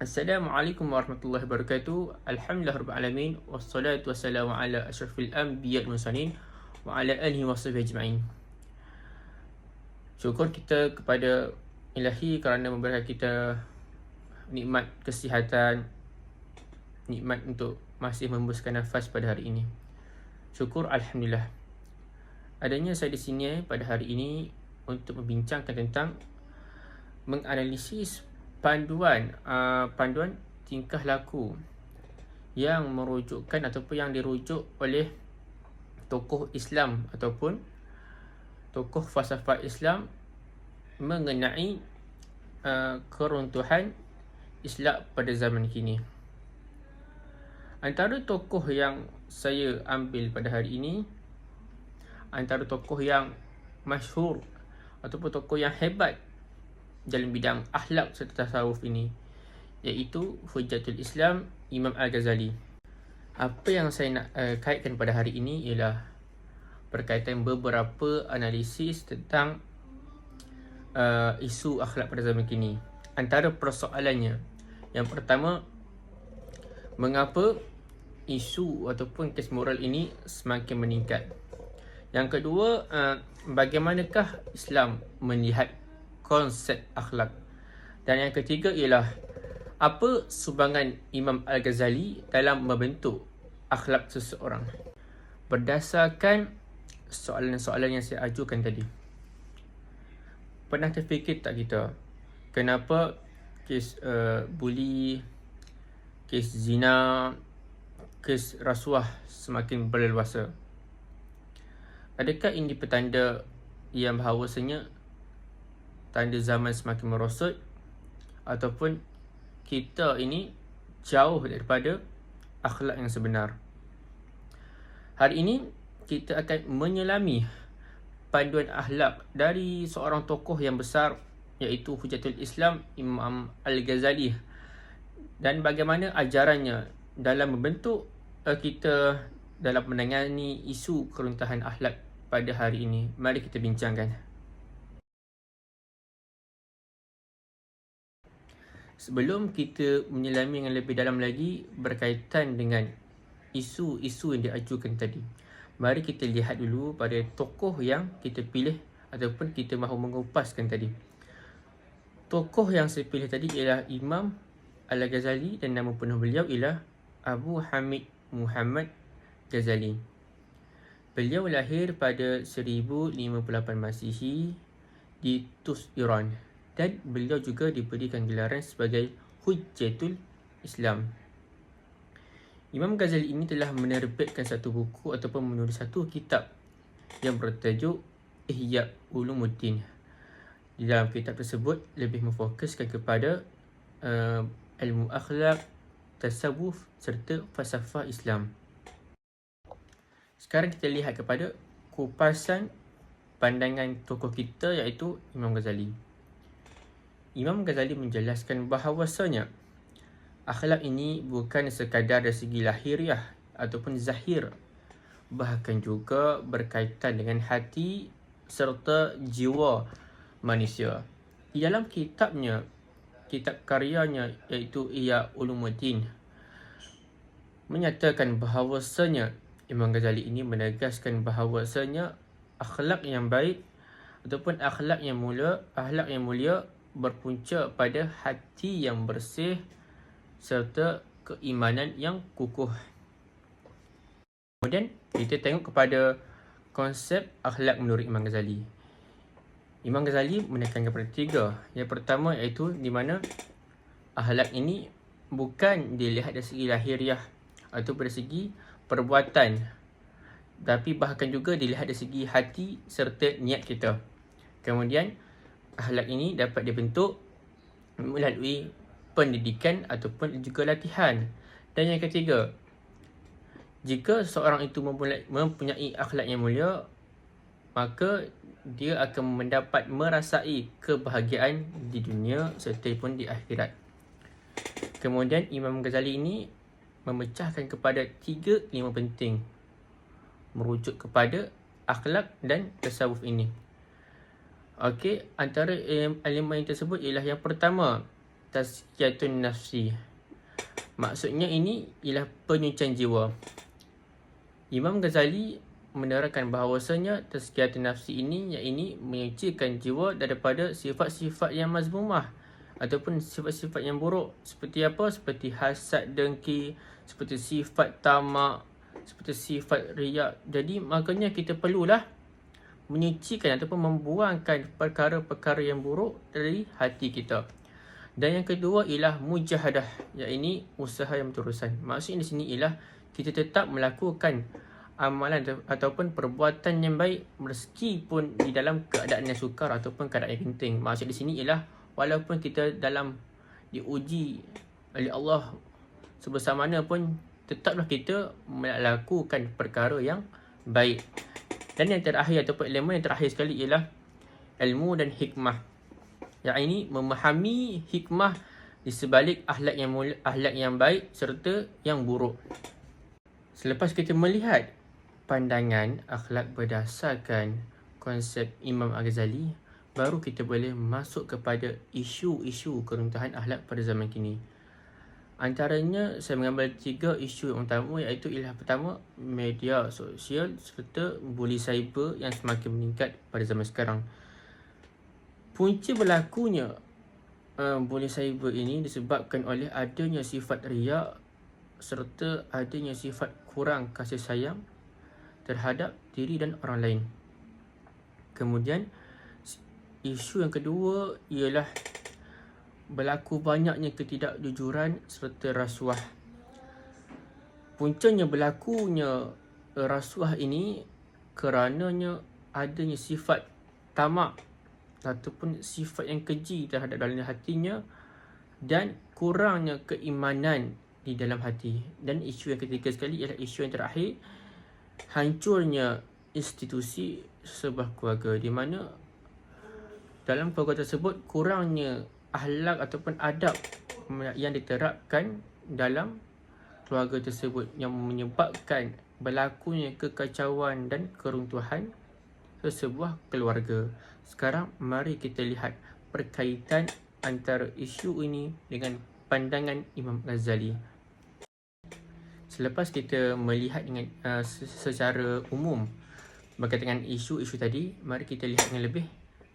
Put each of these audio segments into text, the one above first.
Assalamualaikum warahmatullahi wabarakatuh. Alhamdulillah rabbil alamin wassalatu wassalamu ala asyrafil anbiya wal mursalin wa ala alihi washabihi ajma'in. Syukur kita kepada Ilahi kerana memberikan kita nikmat kesihatan, nikmat untuk masih membuskan nafas pada hari ini. Syukur alhamdulillah. Adanya saya di sini pada hari ini untuk membincangkan tentang menganalisis panduan uh, panduan tingkah laku yang merujukkan ataupun yang dirujuk oleh tokoh Islam ataupun tokoh falsafah Islam mengenai uh, keruntuhan Islam pada zaman kini. Antara tokoh yang saya ambil pada hari ini antara tokoh yang masyhur ataupun tokoh yang hebat dalam bidang akhlak serta tasawuf ini iaitu Hujjatul Islam Imam Al-Ghazali. Apa yang saya nak uh, kaitkan pada hari ini ialah berkaitan beberapa analisis tentang uh, isu akhlak pada zaman kini. Antara persoalannya yang pertama mengapa isu ataupun kes moral ini semakin meningkat. Yang kedua, uh, bagaimanakah Islam melihat konsep akhlak. Dan yang ketiga ialah apa sumbangan Imam Al-Ghazali dalam membentuk akhlak seseorang. Berdasarkan soalan-soalan yang saya ajukan tadi. Pernah terfikir tak kita kenapa kes uh, buli, kes zina, kes rasuah semakin berleluasa? Adakah ini petanda yang bahawasanya tanda zaman semakin merosot ataupun kita ini jauh daripada akhlak yang sebenar. Hari ini kita akan menyelami panduan akhlak dari seorang tokoh yang besar iaitu Hujatul Islam Imam Al-Ghazali dan bagaimana ajarannya dalam membentuk uh, kita dalam menangani isu keruntahan akhlak pada hari ini. Mari kita bincangkan. Sebelum kita menyelami yang lebih dalam lagi berkaitan dengan isu-isu yang diajukan tadi. Mari kita lihat dulu pada tokoh yang kita pilih ataupun kita mahu mengupaskan tadi. Tokoh yang saya pilih tadi ialah Imam Al-Ghazali dan nama penuh beliau ialah Abu Hamid Muhammad Ghazali. Beliau lahir pada 1058 Masihi di Tus, Iran dan beliau juga diberikan gelaran sebagai Hujjatul Islam. Imam Ghazali ini telah menerbitkan satu buku ataupun menulis satu kitab yang bertajuk Ihya Ulumuddin. Di dalam kitab tersebut lebih memfokuskan kepada uh, ilmu akhlak, tasawuf serta falsafah Islam. Sekarang kita lihat kepada kupasan pandangan tokoh kita iaitu Imam Ghazali. Imam Ghazali menjelaskan bahawasanya akhlak ini bukan sekadar dari segi lahiriah ataupun zahir bahkan juga berkaitan dengan hati serta jiwa manusia. Di dalam kitabnya, kitab karyanya iaitu Iya Ulumuddin menyatakan bahawasanya Imam Ghazali ini menegaskan bahawasanya akhlak yang baik ataupun akhlak yang mulia, akhlak yang mulia berpunca pada hati yang bersih serta keimanan yang kukuh. Kemudian kita tengok kepada konsep akhlak menurut Imam Ghazali. Imam Ghazali menekankan kepada tiga. Yang pertama iaitu di mana akhlak ini bukan dilihat dari segi lahiriah atau dari segi perbuatan tapi bahkan juga dilihat dari segi hati serta niat kita. Kemudian akhlak ini dapat dibentuk melalui pendidikan ataupun juga latihan. Dan yang ketiga, jika seorang itu mempunyai akhlak yang mulia, maka dia akan mendapat merasai kebahagiaan di dunia serta pun di akhirat. Kemudian Imam Ghazali ini memecahkan kepada tiga lima penting merujuk kepada akhlak dan tasawuf ini. Okey, antara elemen tersebut ialah yang pertama tazkiyatun nafsi. Maksudnya ini ialah penyucian jiwa. Imam Ghazali menerangkan bahawasanya tazkiyatun nafsi ini yang ini menyucikan jiwa daripada sifat-sifat yang mazmumah ataupun sifat-sifat yang buruk seperti apa seperti hasad dengki seperti sifat tamak seperti sifat riak jadi makanya kita perlulah menyucikan ataupun membuangkan perkara-perkara yang buruk dari hati kita. Dan yang kedua ialah mujahadah, iaitu usaha yang berterusan. Maksudnya di sini ialah kita tetap melakukan amalan ataupun perbuatan yang baik meskipun di dalam keadaan yang sukar ataupun keadaan yang genting. Maksud di sini ialah walaupun kita dalam diuji oleh Allah sebesar mana pun tetaplah kita melakukan perkara yang baik. Dan yang terakhir ataupun elemen yang terakhir sekali ialah ilmu dan hikmah. Yang ini memahami hikmah di sebalik akhlak yang mulia, akhlak yang baik serta yang buruk. Selepas kita melihat pandangan akhlak berdasarkan konsep Imam Al-Ghazali, baru kita boleh masuk kepada isu-isu keruntuhan akhlak pada zaman kini. Antaranya saya mengambil tiga isu yang utama iaitu ialah pertama media sosial serta bully cyber yang semakin meningkat pada zaman sekarang. Punca berlakunya uh, bully cyber ini disebabkan oleh adanya sifat riak serta adanya sifat kurang kasih sayang terhadap diri dan orang lain. Kemudian isu yang kedua ialah berlaku banyaknya ketidakjujuran serta rasuah. Puncanya berlakunya rasuah ini kerananya adanya sifat tamak ataupun sifat yang keji terhadap dalam hatinya dan kurangnya keimanan di dalam hati. Dan isu yang ketiga sekali ialah isu yang terakhir hancurnya institusi sebuah keluarga di mana dalam keluarga tersebut kurangnya ahlak ataupun adab yang diterapkan dalam keluarga tersebut yang menyebabkan berlakunya kekacauan dan keruntuhan sesebuah keluarga. Sekarang mari kita lihat perkaitan antara isu ini dengan pandangan Imam Ghazali. Selepas kita melihat dengan uh, secara umum berkaitan dengan isu-isu tadi, mari kita lihat dengan lebih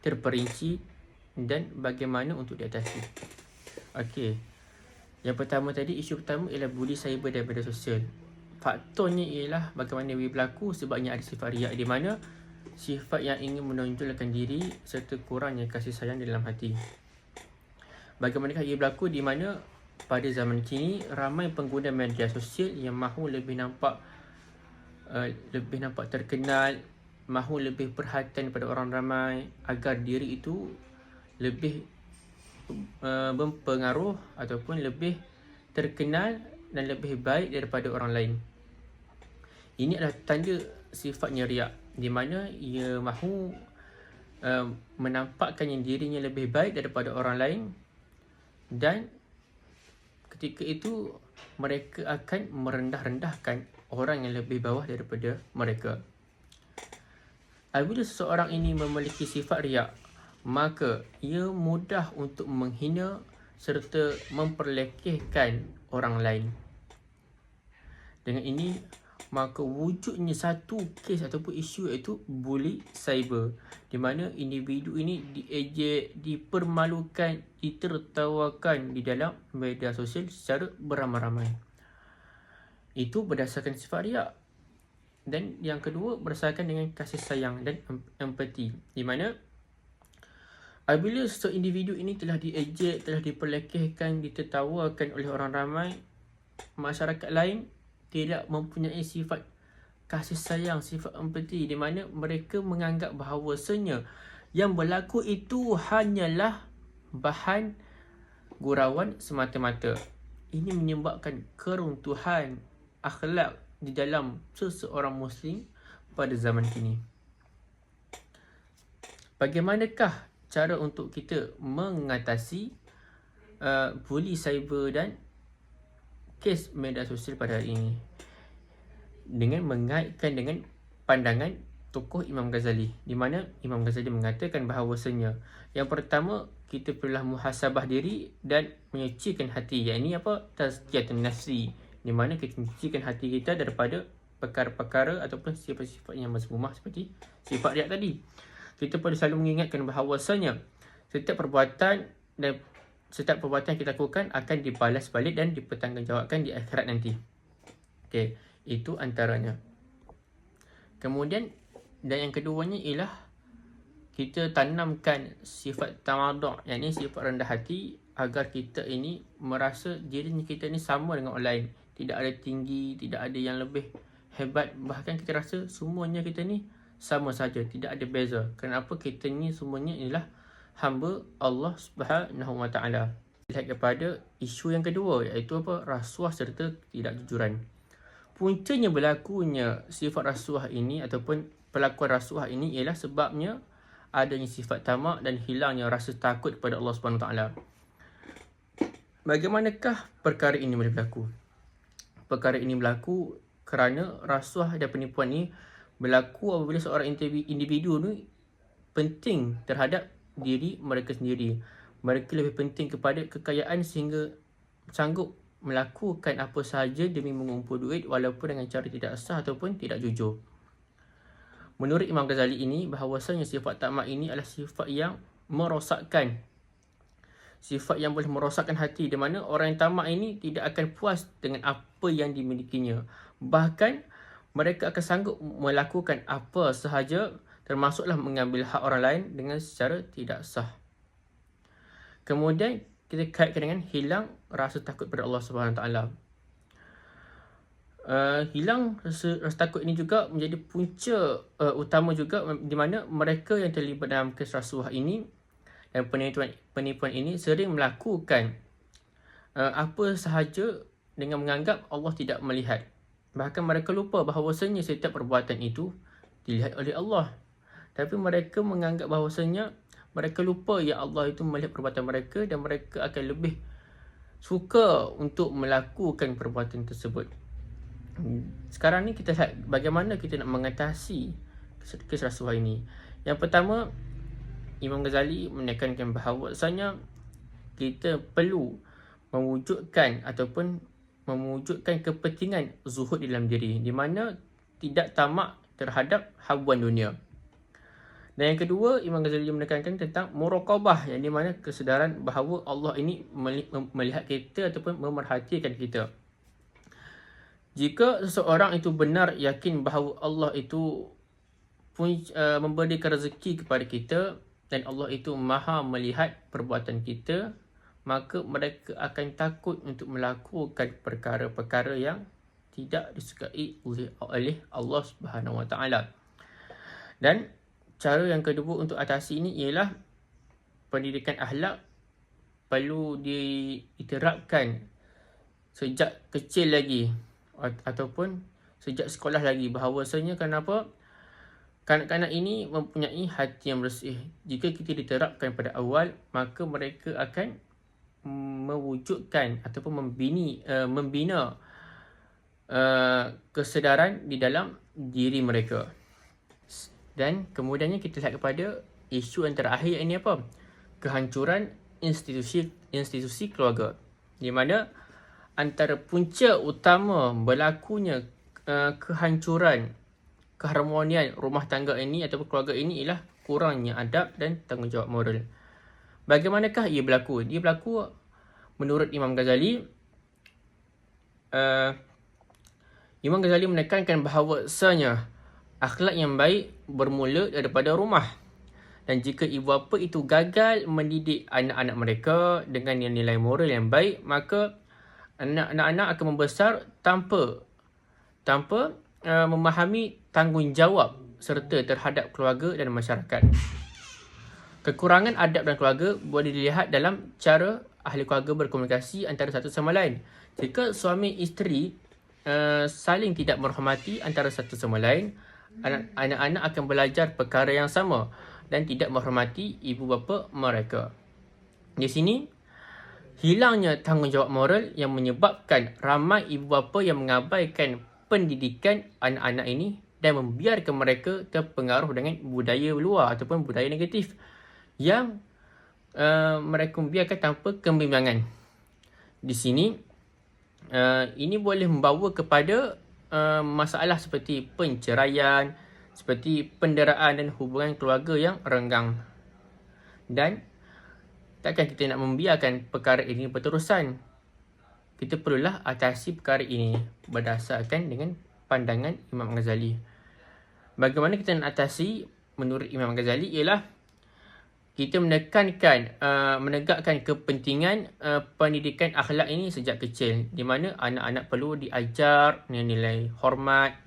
terperinci dan bagaimana untuk diatasi. Okey. Yang pertama tadi, isu pertama ialah bully cyber daripada sosial. Faktornya ialah bagaimana ia berlaku sebabnya ada sifat riak di mana sifat yang ingin menonjolkan diri serta kurangnya kasih sayang dalam hati. Bagaimanakah ia berlaku di mana pada zaman kini ramai pengguna media sosial yang mahu lebih nampak uh, lebih nampak terkenal, mahu lebih perhatian pada orang ramai agar diri itu lebih uh, berpengaruh ataupun lebih terkenal dan lebih baik daripada orang lain. Ini adalah tanda sifatnya riak di mana ia mahu uh, menampakkan yang dirinya lebih baik daripada orang lain dan ketika itu mereka akan merendah-rendahkan orang yang lebih bawah daripada mereka. Apabila seseorang ini memiliki sifat riak, maka ia mudah untuk menghina serta memperlekehkan orang lain. Dengan ini, maka wujudnya satu kes ataupun isu iaitu bully cyber di mana individu ini diejek, dipermalukan, ditertawakan di dalam media sosial secara beramai-ramai. Itu berdasarkan sifat riak. Dan yang kedua berdasarkan dengan kasih sayang dan empati di mana Apabila seseorang individu ini telah diejek, telah diperlekehkan, ditertawakan oleh orang ramai, masyarakat lain tidak mempunyai sifat kasih sayang, sifat empati di mana mereka menganggap bahawasanya yang berlaku itu hanyalah bahan gurauan semata-mata. Ini menyebabkan keruntuhan akhlak di dalam seseorang muslim pada zaman kini. Bagaimanakah cara untuk kita mengatasi uh, bully cyber dan kes media sosial pada hari ini dengan mengaitkan dengan pandangan tokoh Imam Ghazali di mana Imam Ghazali mengatakan bahawasanya yang pertama kita perlulah muhasabah diri dan menyucikan hati. Yang ini apa? Tazkiyatun nafsi. Di mana kita menyucikan hati kita daripada perkara-perkara ataupun sifat-sifat yang mazmumah seperti sifat riak tadi. Kita perlu selalu mengingatkan bahawasanya setiap perbuatan dan setiap perbuatan yang kita lakukan akan dibalas balik dan dipertanggungjawabkan di akhirat nanti. Okey, itu antaranya. Kemudian dan yang keduanya ialah kita tanamkan sifat tamaduk, yang ini sifat rendah hati agar kita ini merasa diri kita ni sama dengan orang lain. Tidak ada tinggi, tidak ada yang lebih hebat. Bahkan kita rasa semuanya kita ni sama saja, tidak ada beza. Kenapa kita ni semuanya ialah hamba Allah Subhanahu Wa Taala. Lihat kepada isu yang kedua iaitu apa? Rasuah serta tidak jujuran. Puncanya berlakunya sifat rasuah ini ataupun pelakuan rasuah ini ialah sebabnya adanya sifat tamak dan hilangnya rasa takut kepada Allah Subhanahu Wa Taala. Bagaimanakah perkara ini boleh berlaku? Perkara ini berlaku kerana rasuah dan penipuan ini berlaku apabila seorang individu ni penting terhadap diri mereka sendiri. Mereka lebih penting kepada kekayaan sehingga sanggup melakukan apa sahaja demi mengumpul duit walaupun dengan cara tidak sah ataupun tidak jujur. Menurut Imam Ghazali ini, bahawasanya sifat tamak ini adalah sifat yang merosakkan. Sifat yang boleh merosakkan hati di mana orang yang tamak ini tidak akan puas dengan apa yang dimilikinya. Bahkan mereka akan sanggup melakukan apa sahaja termasuklah mengambil hak orang lain dengan secara tidak sah. Kemudian kita kaitkan dengan hilang rasa takut pada Allah Subhanahu taala. Uh, hilang rasa, rasa takut ini juga menjadi punca uh, utama juga di mana mereka yang terlibat dalam kes rasuah ini dan penipuan penipuan ini sering melakukan uh, apa sahaja dengan menganggap Allah tidak melihat. Bahkan mereka lupa bahawasanya setiap perbuatan itu dilihat oleh Allah. Tapi mereka menganggap bahawasanya mereka lupa yang Allah itu melihat perbuatan mereka dan mereka akan lebih suka untuk melakukan perbuatan tersebut. Sekarang ni kita lihat bagaimana kita nak mengatasi kes rasuah ini. Yang pertama, Imam Ghazali menekankan bahawasanya kita perlu mewujudkan ataupun mewujudkan kepentingan zuhud dalam diri di mana tidak tamak terhadap habuan dunia. Dan yang kedua, Imam Ghazali menekankan tentang muraqabah yang di mana kesedaran bahawa Allah ini melihat kita ataupun memerhatikan kita. Jika seseorang itu benar yakin bahawa Allah itu pun uh, memberikan rezeki kepada kita dan Allah itu maha melihat perbuatan kita, maka mereka akan takut untuk melakukan perkara-perkara yang tidak disukai oleh Allah Subhanahu Wa Taala. Dan cara yang kedua untuk atasi ini ialah pendidikan akhlak perlu diterapkan sejak kecil lagi ataupun sejak sekolah lagi. Bahawasanya kenapa? Kanak-kanak ini mempunyai hati yang bersih. Jika kita diterapkan pada awal maka mereka akan mewujudkan ataupun membini uh, membina uh, kesedaran di dalam diri mereka dan kemudiannya kita lihat kepada isu yang terakhir ini apa? Kehancuran institusi institusi keluarga. Di mana antara punca utama berlakunya uh, kehancuran keharmonian rumah tangga ini ataupun keluarga ini ialah kurangnya adab dan tanggungjawab moral. Bagaimanakah ia berlaku? Ia berlaku menurut Imam Ghazali uh, Imam Ghazali menekankan bahawa sebenarnya akhlak yang baik bermula daripada rumah. Dan jika ibu bapa itu gagal mendidik anak-anak mereka dengan nilai moral yang baik, maka anak-anak akan membesar tanpa tanpa uh, memahami tanggungjawab serta terhadap keluarga dan masyarakat. Kekurangan adab dan keluarga boleh dilihat dalam cara ahli keluarga berkomunikasi antara satu sama lain. Jika suami isteri uh, saling tidak menghormati antara satu sama lain, anak-anak akan belajar perkara yang sama dan tidak menghormati ibu bapa mereka. Di sini, hilangnya tanggungjawab moral yang menyebabkan ramai ibu bapa yang mengabaikan pendidikan anak-anak ini dan membiarkan mereka terpengaruh dengan budaya luar ataupun budaya negatif yang uh, mereka membiarkan tanpa kebimbangan. Di sini uh, ini boleh membawa kepada uh, masalah seperti penceraian, seperti penderaan dan hubungan keluarga yang renggang. Dan takkan kita nak membiarkan perkara ini berterusan. Kita perlulah atasi perkara ini berdasarkan dengan pandangan Imam Ghazali. Bagaimana kita nak atasi menurut Imam Ghazali ialah kita menekankan uh, menegakkan kepentingan uh, pendidikan akhlak ini sejak kecil. Di mana anak-anak perlu diajar nilai hormat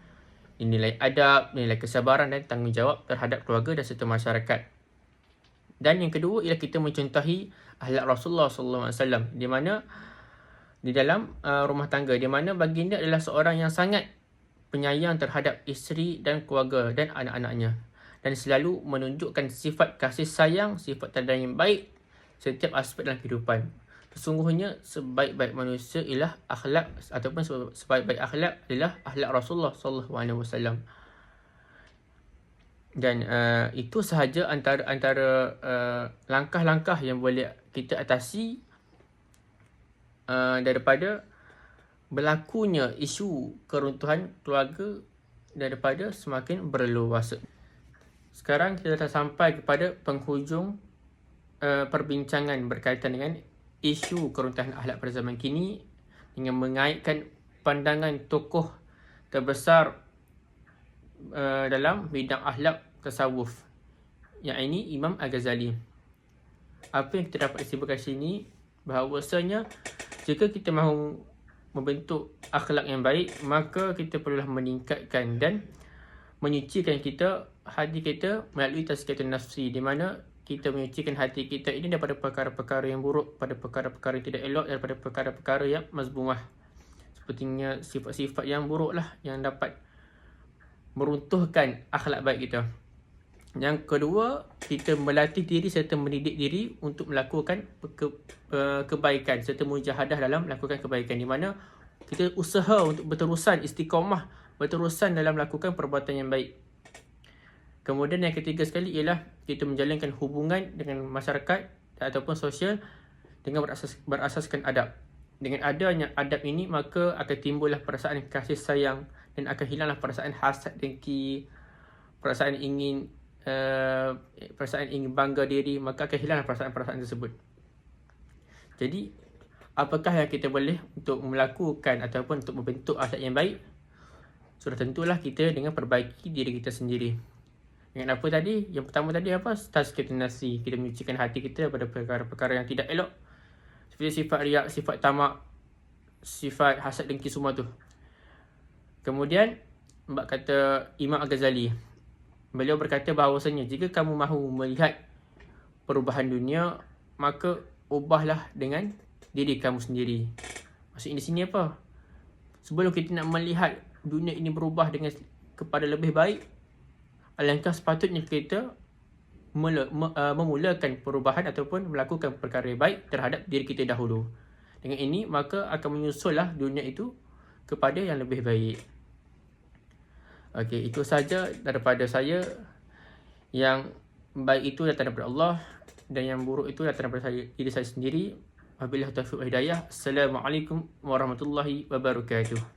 nilai adab nilai kesabaran dan tanggungjawab terhadap keluarga dan serta masyarakat. Dan yang kedua ialah kita mencontohi akhlak Rasulullah sallallahu alaihi wasallam. Di mana di dalam uh, rumah tangga. Di mana baginda adalah seorang yang sangat penyayang terhadap isteri dan keluarga dan anak-anaknya dan selalu menunjukkan sifat kasih sayang, sifat teladan yang baik setiap aspek dalam kehidupan. Sesungguhnya sebaik-baik manusia ialah akhlak ataupun sebaik-baik akhlak adalah akhlak Rasulullah sallallahu alaihi wasallam. Dan uh, itu sahaja antara antara uh, langkah-langkah yang boleh kita atasi uh, daripada berlakunya isu keruntuhan keluarga daripada semakin berluasa. Sekarang kita dah sampai kepada penghujung uh, perbincangan berkaitan dengan isu keruntuhan akhlak pada zaman kini dengan mengaitkan pandangan tokoh terbesar uh, dalam bidang akhlak tasawuf yang ini Imam Al-Ghazali. Apa yang kita dapat disimpulkan sini bahawasanya jika kita mahu membentuk akhlak yang baik maka kita perlulah meningkatkan dan menyucikan kita hati kita melalui tazkiyatun nafsi di mana kita menyucikan hati kita ini daripada perkara-perkara yang buruk, pada perkara-perkara yang tidak elok, daripada perkara-perkara yang mazbumah. Sepertinya sifat-sifat yang buruk lah yang dapat meruntuhkan akhlak baik kita. Yang kedua, kita melatih diri serta mendidik diri untuk melakukan ke, uh, kebaikan serta mujahadah dalam melakukan kebaikan di mana kita usaha untuk berterusan istiqamah, berterusan dalam melakukan perbuatan yang baik. Kemudian yang ketiga sekali ialah kita menjalankan hubungan dengan masyarakat ataupun sosial dengan berasas, berasaskan adab. Dengan adanya adab ini maka akan timbullah perasaan kasih sayang dan akan hilanglah perasaan hasad dengki, perasaan ingin uh, perasaan ingin bangga diri maka akan hilanglah perasaan-perasaan tersebut. Jadi apakah yang kita boleh untuk melakukan ataupun untuk membentuk akhlak yang baik? Sudah tentulah kita dengan perbaiki diri kita sendiri. Dengan apa tadi? Yang pertama tadi apa? kita nasi. Kita menyucikan hati kita daripada perkara-perkara yang tidak elok. Seperti sifat riak, sifat tamak, sifat hasad dengki semua tu. Kemudian, Mbak kata Imam Al-Ghazali. Beliau berkata bahawasanya jika kamu mahu melihat perubahan dunia, maka ubahlah dengan diri kamu sendiri. Maksudnya di sini apa? Sebelum kita nak melihat dunia ini berubah dengan kepada lebih baik, alangkah sepatutnya kita mula, me, uh, memulakan perubahan ataupun melakukan perkara baik terhadap diri kita dahulu. Dengan ini, maka akan menyusullah dunia itu kepada yang lebih baik. Okey, itu saja daripada saya. Yang baik itu datang daripada Allah dan yang buruk itu datang daripada saya, diri saya sendiri. Wabillahi taufiq wa hidayah. Assalamualaikum warahmatullahi wabarakatuh.